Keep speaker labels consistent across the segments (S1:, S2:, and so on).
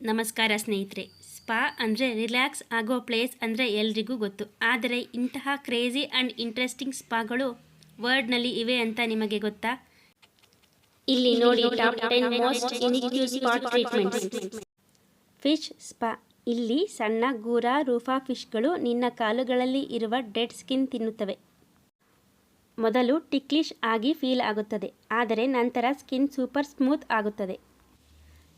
S1: ನಮಸ್ಕಾರ ಸ್ನೇಹಿತರೆ. ಸ್ಪಾ ಅಂದರೆ ರಿಲ್ಯಾಕ್ಸ್ ಆಗೋ ಪ್ಲೇಸ್ ಅಂದರೆ ಎಲ್ರಿಗೂ ಗೊತ್ತು. ಆದರೆ ಇಂತಹ ಕ್ರೇಜಿ ಆ್ಯಂಡ್ ಇಂಟ್ರೆಸ್ಟಿಂಗ್ ಸ್ಪಾಗಳು ವರ್ಡ್ನಲ್ಲಿ ಇವೆ ಅಂತ ನಿಮಗೆ ಗೊತ್ತಾ? ಇಲ್ಲಿ ನೋಡಿ top ten most spa treatments. Fish spa. ಇಲ್ಲಿ ಸಣ್ಣ ಗೂರ ರೂಫಾ ಫಿಶ್ಗಳು ನಿನ್ನ ಕಾಲುಗಳಲ್ಲಿ ಇರುವ ಡೆಡ್ ಸ್ಕಿನ್ ತಿನ್ನುತ್ತವೆ. ಮೊದಲು ಟಿಕ್ಲಿಶ್ ಆಗಿ ಫೀಲ್ ಆಗುತ್ತದೆ. ಆದರೆ ನಂತರ ಸ್ಕಿನ್ ಸೂಪರ್ ಸ್ಮೂತ್ ಆಗುತ್ತದೆ.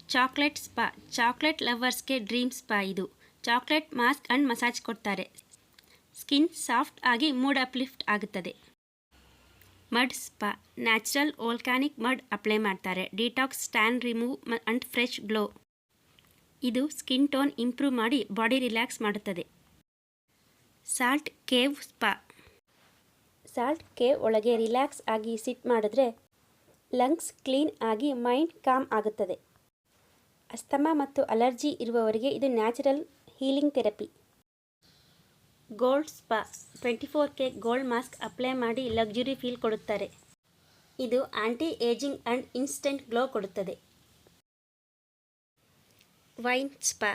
S1: ಚಾಕ್ಲೇಟ್ ಸ್ಪಾ, ಚಾಕ್ಲೇಟ್ ಲವರ್ಸ್ಗೆ ಡ್ರೀಮ್ ಸ್ಪಾ ಇದು. ಚಾಕ್ಲೇಟ್ ಮಾಸ್ಕ್ ಆ್ಯಂಡ್ ಮಸಾಜ್ ಕೊಡ್ತಾರೆ. ಸ್ಕಿನ್ ಸಾಫ್ಟ್ ಆಗಿ ಮೂಡ್ ಅಪ್ಲಿಫ್ಟ್ ಆಗುತ್ತದೆ. Mud spa, natural volcanic mud apply ಮಾಡ್ತಾರೆ. Detox, stain remove and fresh glow. ಇದು ಸ್ಕಿನ್ ಟೋನ್ ಇಂಪ್ರೂವ್ ಮಾಡಿ body relax ಮಾಡುತ್ತದೆ. Salt cave spa. Salt cave ಒಳಗೆ relax ಆಗಿ sit ಮಾಡಿದ್ರೆ ಲಂಗ್ಸ್ ಕ್ಲೀನ್ ಆಗಿ ಮೈಂಡ್ ಕಾಮ್ ಆಗುತ್ತದೆ. ಅಸ್ತಮಾ ಮತ್ತು ಅಲರ್ಜಿ ಇರುವವರಿಗೆ ಇದು natural healing therapy. Gold spa twenty four K gold mask apply ಮಾಡಿ ಲಕ್ಸುರಿ ಫೀಲ್ ಕೊಡುತ್ತಾರೆ. ಇದು anti ageing and instant glow ಕೊಡುತ್ತದೆ. Wine spa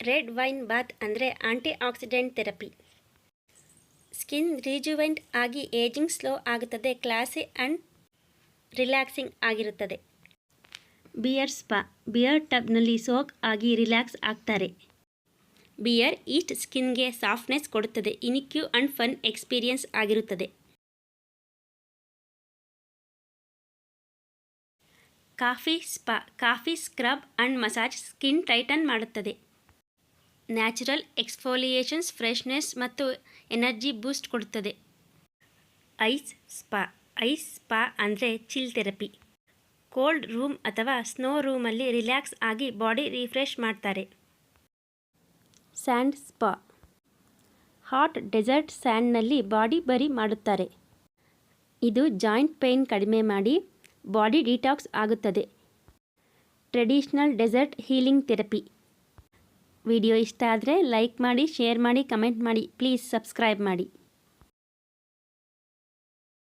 S1: red wine bath ಅಂದರೆ antioxidant therapy. Skin rejuvenate ಆಗಿ ಏಜಿಂಗ್ ಸ್ಲೋ ಆಗುತ್ತದೆ, classy and relaxing ಆಗಿರುತ್ತದೆ. Beer spa, beer ಟಬ್ನಲ್ಲಿ soak ಆಗಿ ರಿಲ್ಯಾಕ್ಸ್ ಆಗ್ತಾರೆ. ಬಿಯರ್ ಈಸ್ಟ್ ಸ್ಕಿನ್ಗೆ ಸಾಫ್ಟ್ನೆಸ್ ಕೊಡುತ್ತದೆ ಇನಿಕ್ಯೂ ಆ್ಯಂಡ್ ಫನ್ ಎಕ್ಸ್ಪೀರಿಯನ್ಸ್ ಆಗಿರುತ್ತದೆ. Coffee spa, coffee scrub and massage skin tighten ಮಾಡುತ್ತದೆ. ನ್ಯಾಚುರಲ್ ಎಕ್ಸ್ಫೋಲಿಯೇಷನ್ಸ್, ಫ್ರೆಶ್ನೆಸ್ ಮತ್ತು ಎನರ್ಜಿ ಬೂಸ್ಟ್ ಕೊಡುತ್ತದೆ. ಐಸ್ ಸ್ಪಾ ಐಸ್ ಸ್ಪಾ ಅಂದರೆ ಚಿಲ್ ಥೆರಪಿ. ಕೋಲ್ಡ್ ರೂಮ್ ಅಥವಾ ಸ್ನೋ ರೂಮಲ್ಲಿ ರಿಲ್ಯಾಕ್ಸ್ ಆಗಿ ಬಾಡಿ ರಿಫ್ರೆಶ್ ಮಾಡ್ತಾರೆ. Sand spa. ಹಾಟ್ ಡೆಸರ್ಟ್ ಸ್ಯಾಂಡ್ನಲ್ಲಿ ಬಾಡಿ ಬರಿ ಮಾಡುತ್ತಾರೆ. ಇದು ಜಾಯಿಂಟ್ ಪೇಯ್ನ್ ಕಡಿಮೆ ಮಾಡಿ ಬಾಡಿ ಡಿಟಾಕ್ಸ್ ಆಗುತ್ತದೆ. Traditional desert healing therapy. Video ಇಷ್ಟ ಆದರೆ ಲೈಕ್ ಮಾಡಿ, ಶೇರ್ ಮಾಡಿ, ಕಮೆಂಟ್ ಮಾಡಿ. ಪ್ಲೀಸ್ ಸಬ್ಸ್ಕ್ರೈಬ್ ಮಾಡಿ.